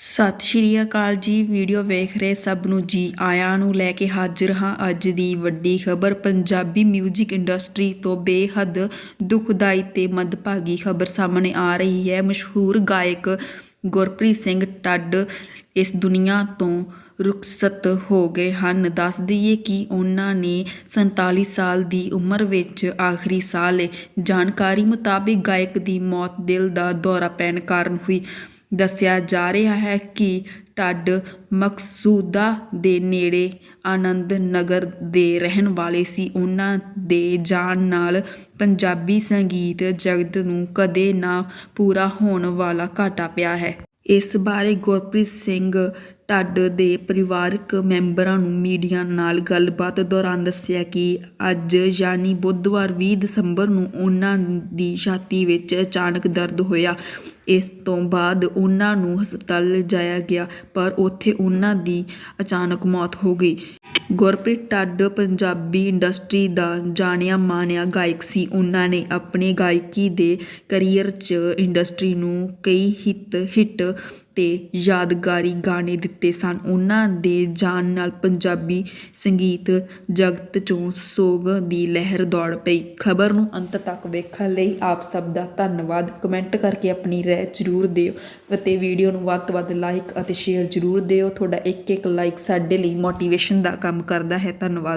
ਸਤਿ ਸ਼੍ਰੀ ਅਕਾਲ ਜੀ। ਵੀਡੀਓ ਵੇਖ ਰਹੇ ਸਭ ਨੂੰ ਜੀ। ਆਇਆਂ ਨੂੰ ਲੈ ਕੇ ਹਾਜ਼ਰ ਹਾਂ ਅੱਜ ਦੀ ਵੱਡੀ ਖਬਰ। ਪੰਜਾਬੀ 뮤직 ਇੰਡਸਟਰੀ ਤੋਂ ਬੇਹੱਦ ਦੁਖਦਾਈ ਤੇ ਮੰਦਭਾਗੀ ਖਬਰ ਸਾਹਮਣੇ ਆ ਰਹੀ ਹੈ। ਮਸ਼ਹੂਰ ਗਾਇਕ ਗੁਰਪ੍ਰੀਤ ਸਿੰਘ ਟੱਡ ਇਸ ਦੁਨੀਆ ਤੋਂ ਰੁਖਸਤ ਹੋ ਗਏ ਹਨ। ਦੱਸ ਦਈਏ ਕਿ ਉਹਨਾਂ ਨੇ 47 ਸਾਲ ਦੀ ਉਮਰ ਵਿੱਚ ਆਖਰੀ ਸਾਹ ਲਏ ਜਾਣਕਾਰੀ ਮੁਤਾਬਿਕ ਗਾਇਕ ਦੀ ਮੌਤ ਦਿਲ ਦਾ ਦੌਰਾ ਪੈਣ ਕਾਰਨ ਹੋਈ। ਦੱਸਿਆ ਜਾ ਰਿਹਾ ਹੈ ਕਿ ਢੱਡ ਮਕਸੂਦਾ ਦੇ ਨੇੜੇ ਆਨੰਦ ਨਗਰ ਦੇ ਰਹਿਣ ਵਾਲੇ ਸੀ। ਉਹਨਾਂ ਦੇ ਜਾਣ ਨਾਲ ਪੰਜਾਬੀ ਸੰਗੀਤ ਜਗਤ ਨੂੰ ਕਦੇ ਨਾ ਪੂਰਾ ਹੋਣ ਵਾਲਾ ਘਾਟਾ ਪਿਆ ਹੈ। ਇਸ ਬਾਰੇ ਗੁਰਪ੍ਰੀਤ ਸਿੰਘ ਢੱਡ ਦੇ ਪਰਿਵਾਰਕ ਮੈਂਬਰਾਂ ਨੂੰ ਮੀਡੀਆ ਨਾਲ ਗੱਲਬਾਤ ਦੌਰਾਨ ਦੱਸਿਆ ਕਿ ਅੱਜ ਯਾਨੀ ਬੁੱਧਵਾਰ 20 ਦਸੰਬਰ ਨੂੰ ਉਹਨਾਂ ਦੀ ਛਾਤੀ ਵਿੱਚ ਅਚਾਨਕ ਦਰਦ ਹੋਇਆ। ਇਸ ਤੋਂ ਬਾਅਦ ਉਹਨਾਂ ਨੂੰ ਹਸਪਤਾਲ ਲਿਜਾਇਆ ਗਿਆ, ਪਰ ਉੱਥੇ ਉਹਨਾਂ ਦੀ ਅਚਾਨਕ ਮੌਤ ਹੋ ਗਈ। ਗੁਰਪ੍ਰੀਤ ਢੱਡ ਪੰਜਾਬੀ ਇੰਡਸਟਰੀ ਦਾ ਜਾਣਿਆ ਮਾਣਿਆ ਗਾਇਕ ਸੀ। ਉਹਨਾਂ ਨੇ ਆਪਣੇ ਗਾਇਕੀ ਦੇ ਕਰੀਅਰ 'ਚ ਇੰਡਸਟਰੀ ਨੂੰ ਕਈ ਹਿੱਤ, ਹਿੱਟ ਤੇ ਯਾਦਗਾਰੀ ਗਾਣੇ ਦਿੱਤੇ ਸਨ। ਉਹਨਾਂ ਦੇ ਜਾਣ ਨਾਲ ਪੰਜਾਬੀ ਸੰਗੀਤ ਜਗਤ 'ਚੋਂ ਸੋਗ ਦੀ ਲਹਿਰ ਦੌੜ ਪਈ। ਖਬਰ ਨੂੰ ਅੰਤ ਤੱਕ ਵੇਖਣ ਲਈ ਆਪ ਸਭ ਦਾ ਧੰਨਵਾਦ। ਕਮੈਂਟ ਕਰਕੇ ਆਪਣੀ ਰਾਏ ਜ਼ਰੂਰ ਦਿਓ ਅਤੇ ਵੀਡੀਓ ਨੂੰ ਵੱਧ ਤੋਂ ਵੱਧ ਲਾਈਕ ਅਤੇ ਸ਼ੇਅਰ ਜ਼ਰੂਰ ਦਿਓ। ਤੁਹਾਡਾ ਇੱਕ ਇੱਕ ਲਾਈਕ ਸਾਡੇ ਲਈ ਮੋਟੀਵੇਸ਼ਨ ਦਾ ਕੰਮ ਕੰਮ ਕਰਦਾ ਹੈ। ਧੰਨਵਾਦ।